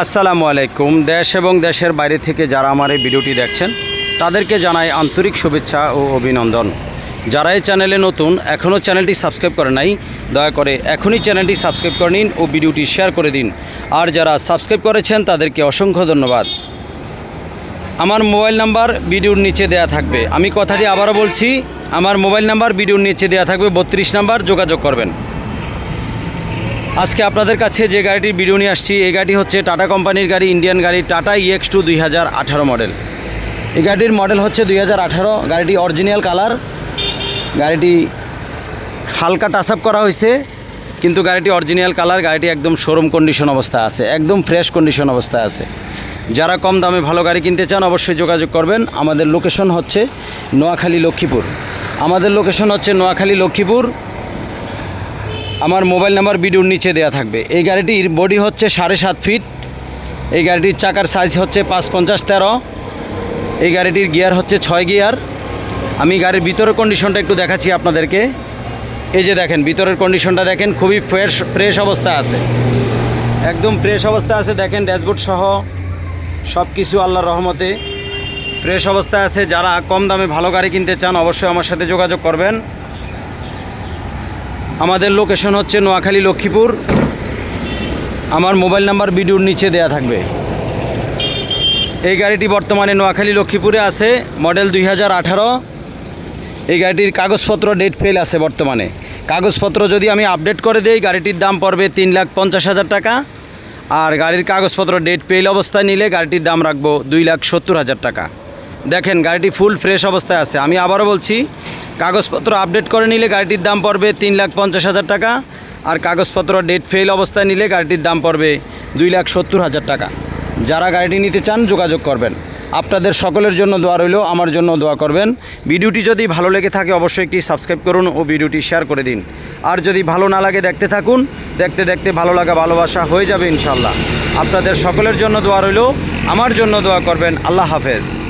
আসসালামু আলাইকুম। দেশ এবং দেশের বাইরে থেকে যারা আমার এই ভিডিওটি দেখছেন, তাদেরকে জানাই আন্তরিক শুভেচ্ছা ও অভিনন্দন। যারা এই চ্যানেলে নতুন, এখনও চ্যানেলটি সাবস্ক্রাইব করে নাই, দয়া করে এখনই চ্যানেলটি সাবস্ক্রাইব করে নিন ও ভিডিওটি শেয়ার করে দিন। আর যারা সাবস্ক্রাইব করেছেন, তাদেরকে অসংখ্য ধন্যবাদ। আমার মোবাইল নাম্বার ভিডিওর নিচে দেয়া থাকবে। আমি কথাটি আবারও বলছি, আমার মোবাইল নাম্বার ভিডিওর নিচে দেয়া থাকবে, বত্রিশ নাম্বার যোগাযোগ করবেন। আজকে আপনাদের কাছে যে গাড়িটির ভিডিও নিয়ে আসছি, এই গাড়ি হচ্ছে টাটা কোম্পানির গাড়ি ইন্ডিয়ান গাড়ি টাটা ইএক্স টু দুই হাজার আঠারো মডেল এই গাড়িটির মডেল হচ্ছে দুই হাজার আঠারো, গাড়িটি অরিজিনাল কালার গাড়িটি হালকা টাচ আপ করা হয়েছে, কিন্তু গাড়িটি অরিজিনাল কালার গাড়িটি একদম শোরুম কন্ডিশন অবস্থায় আছে, একদম ফ্রেশ কন্ডিশন অবস্থায় আছে। যারা কম দামে ভালো গাড়ি কিনতে চান, অবশ্যই যোগাযোগ করবেন। আমাদের লোকেশন হচ্ছে নোয়াখালী লক্ষ্মীপুর। আমাদের লোকেশন হচ্ছে নোয়াখালী লক্ষ্মীপুর আমার মোবাইল নাম্বার ভিডিওর নিচে দেওয়া থাকবে। এই গাড়িটির বডি হচ্ছে সাড়ে সাত ফিট এই গাড়িটির চাকার সাইজ হচ্ছে পাঁচ পঞ্চাশ তেরো, এই গাড়িটির গিয়ার হচ্ছে ছয় গিয়ার আমি গাড়ির ভিতরের কন্ডিশনটা একটু দেখাচ্ছি আপনাদেরকে। এই যে দেখেন, ভিতরের কন্ডিশনটা দেখেন, খুবই ফ্রেশ ফ্রেশ অবস্থা আছে। একদম ফ্রেশ অবস্থা আছে, দেখেন ড্যাশবোর্ড সহ সব কিছু আল্লাহর রহমতে। ফ্রেশ অবস্থায় আছে, যারা কম দামে ভালো গাড়ি কিনতে চান অবশ্যই আমার সাথে যোগাযোগ করবেন। আমাদের লোকেশন হচ্ছে নোয়াখালী লক্ষ্মীপুর। আমার মোবাইল নাম্বার ভিডিওর নিচে দেয়া থাকবে। এই গাড়িটি বর্তমানে নোয়াখালী লক্ষ্মীপুরে আছে, মডেল দুই হাজার আঠারো। এই গাড়িটির কাগজপত্র ডেট ফেল আছে বর্তমানে। কাগজপত্র যদি আমি আপডেট করে দেই, গাড়িটির দাম পড়বে তিন লাখ পঞ্চাশ হাজার টাকা। আর গাড়ির কাগজপত্র ডেট পেল অবস্থায় নিলে গাড়িটির দাম রাখব দুই লাখ সত্তর হাজার টাকা। দেখেন, গাড়িটি ফুল ফ্রেশ অবস্থায় আছে। আমি আবারও বলছি, কাগজপত্র আপডেট করে নিলে গাড়িটির দাম পড়বে তিন লাখ পঞ্চাশ হাজার টাকা, আর কাগজপত্র ডেট ফেল অবস্থায় নিলে গাড়িটির দাম পড়বে দুই লাখ সত্তর হাজার টাকা। যারা গাড়িটি নিতে চান, যোগাযোগ করবেন। আপনাদের সকলের জন্য দোয়া রইল, আমার জন্য দোয়া করবেন। ভিডিওটি যদি ভালো লেগে থাকে, অবশ্যই একটি সাবস্ক্রাইব করুন ও ভিডিওটি শেয়ার করে দিন। আর যদি ভালো না লাগে, দেখতে থাকুন। দেখতে দেখতে ভালো লাগা, ভালোবাসা হয়ে যাবে ইনশাল্লাহ আপনাদের সকলের জন্য দোয়া রইল, আমার জন্য দোয়া করবেন। আল্লাহ হাফেজ।